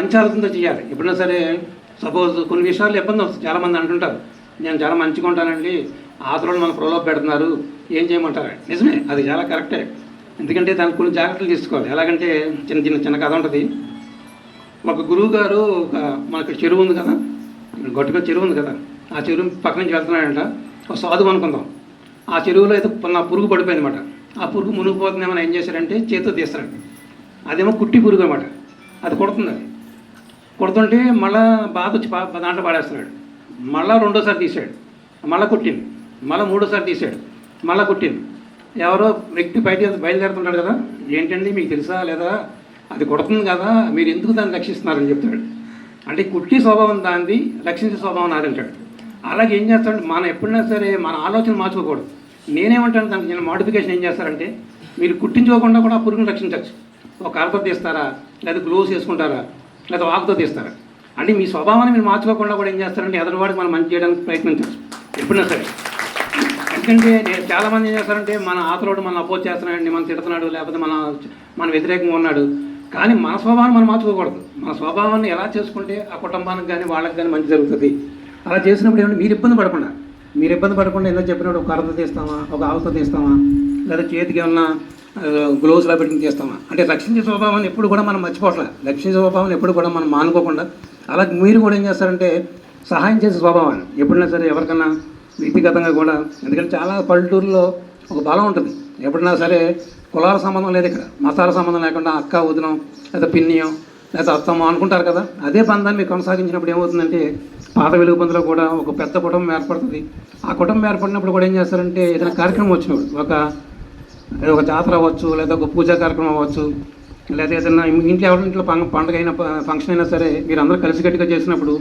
మంచి ఆలోచనతో చేయాలి. ఎప్పుడైనా సరే సపోజ్ కొన్ని విషయాల్లో ఇబ్బంది వస్తుంది. చాలామంది అంటుంటారు నేను చాలా మంచిగా ఉంటానండి ఆతరులు మన ప్రలోభ పెడుతున్నారు ఏం చేయమంటారు? నిజమే అది చాలా కరెక్టే. ఎందుకంటే దానికి కొన్ని జాగ్రత్తలు తీసుకోవాలి. ఎలాగంటే చిన్న చిన్న చిన్న కథ ఉంటుంది. ఒక గురువు గారు ఒక మనకి చెరువు ఉంది కదా ఇక్కడ గట్టుగా చెరువు ఉంది కదా ఆ చెరువు పక్క నుంచి వెళ్తున్నాడంట. ఒక సాధువు అనుకుందాం. ఆ చెరువులో అయితే నా పురుగు పడిపోయింది అనమాట ఆ పురుగు మునిగిపోతుందేమని ఏం చేశారంటే చేతితో తీస్తాడు అదేమో కుట్టి పురుగు అనమాట అది కొడుతుంది అది. కొడుతుంటే మళ్ళా బాధ వచ్చి దాంట్లో పాడేస్తున్నాడు. మళ్ళా రెండోసారి తీసాడు మళ్ళా కుట్టింది. మళ్ళా మూడోసారి తీసాడు మళ్ళా కుట్టింది. ఎవరో వ్యక్తి బయట బయలుదేరుతుంటాడు కదా ఏంటండి మీకు తెలుసా లేదా? అది కొడుతుంది కదా మీరు ఎందుకు దాన్ని రక్షిస్తున్నారని చెప్తాడు. అంటే కుట్టి స్వభావం దాన్ని రక్షించే స్వభావం నాదంటాడు అలాగే ఏం చేస్తాడు మనం ఎప్పుడైనా సరే మన ఆలోచన మార్చుకోకూడదు. నేనేమంటాను దానికి నేను మోడిఫికేషన్ ఏం చేస్తారంటే మీరు కుట్టించుకోకుండా కూడా ఆ పురుగుని రక్షించవచ్చు. ఒక కలతో తీస్తారా? లేదా గ్లోవ్స్ వేసుకుంటారా? లేదా వాకుతో తీస్తారు. అంటే మీ స్వభావాన్ని మీరు మార్చుకోకుండా కూడా ఏం చేస్తారంటే ఎదురువాడికి మనం మంచి చేయడానికి ప్రయత్నించారు ఎప్పుడైనా సరే. ఎందుకంటే నేను చాలామంది ఏం చేస్తారంటే మన ఆతలోడు మనం అపోజ్ చేస్తున్నాడండి మనం తిడుతున్నాడు లేకపోతే మన మన వ్యతిరేకంగా ఉన్నాడు. కానీ మన స్వభావాన్ని మనం మార్చుకోకూడదు. మన స్వభావాన్ని ఎలా చేసుకుంటే ఆ కుటుంబానికి కానీ వాళ్ళకి కానీ మంచి జరుగుతుంది? అలా చేసినప్పుడు ఏమంటే మీరు ఇబ్బంది పడకుండా మీరు ఇబ్బంది పడకుండా ఏదో చెప్పినప్పుడు ఒక కర్రతో తీస్తామా ఒక ఆవుతో తీస్తామా లేదా చేతికి ఏమన్నా గ్లోవ్స్లో పెట్టుకుని తీస్తామా? అంటే రక్షించే స్వభావాన్ని ఎప్పుడు కూడా మనం మర్చిపోవట్లేదు రక్షించే స్వభావాన్ని ఎప్పుడు కూడా మనం మానుకోకుండా అలాగే మీరు కూడా ఏం చేస్తారంటే సహాయం చేసే స్వభావాన్ని. ఎప్పుడైనా సరే ఎవరికైనా వ్యక్తిగతంగా కూడా ఎందుకంటే చాలా పల్లెటూరులో ఒక బలం ఉంటుంది. ఎప్పుడైనా సరే కులాల సంబంధం లేదు ఇక్కడ. మతాల సంబంధం లేకుండా అక్క వదినం లేదా పిన్నియం లేదా అత్తమ్మ అనుకుంటారు కదా. అదే బంధాన్ని మీరు కొనసాగించినప్పుడు ఏమవుతుందంటే పాత వెలుగు పందులో కూడా ఒక పెద్ద కుటుంబం ఏర్పడుతుంది. ఆ కుటుంబం ఏర్పడినప్పుడు కూడా ఏం చేస్తారంటే ఏదైనా కార్యక్రమం వచ్చినప్పుడు ఒక ఒక జాతర అవ్వచ్చు లేదా ఒక పూజా కార్యక్రమం అవ్వచ్చు లేదా ఏదైనా ఇంట్లో ఎవరింట్లో పండుగ అయినా ఫంక్షన్ అయినా సరే మీరు అందరూ కలిసికట్టుగా చేసినప్పుడు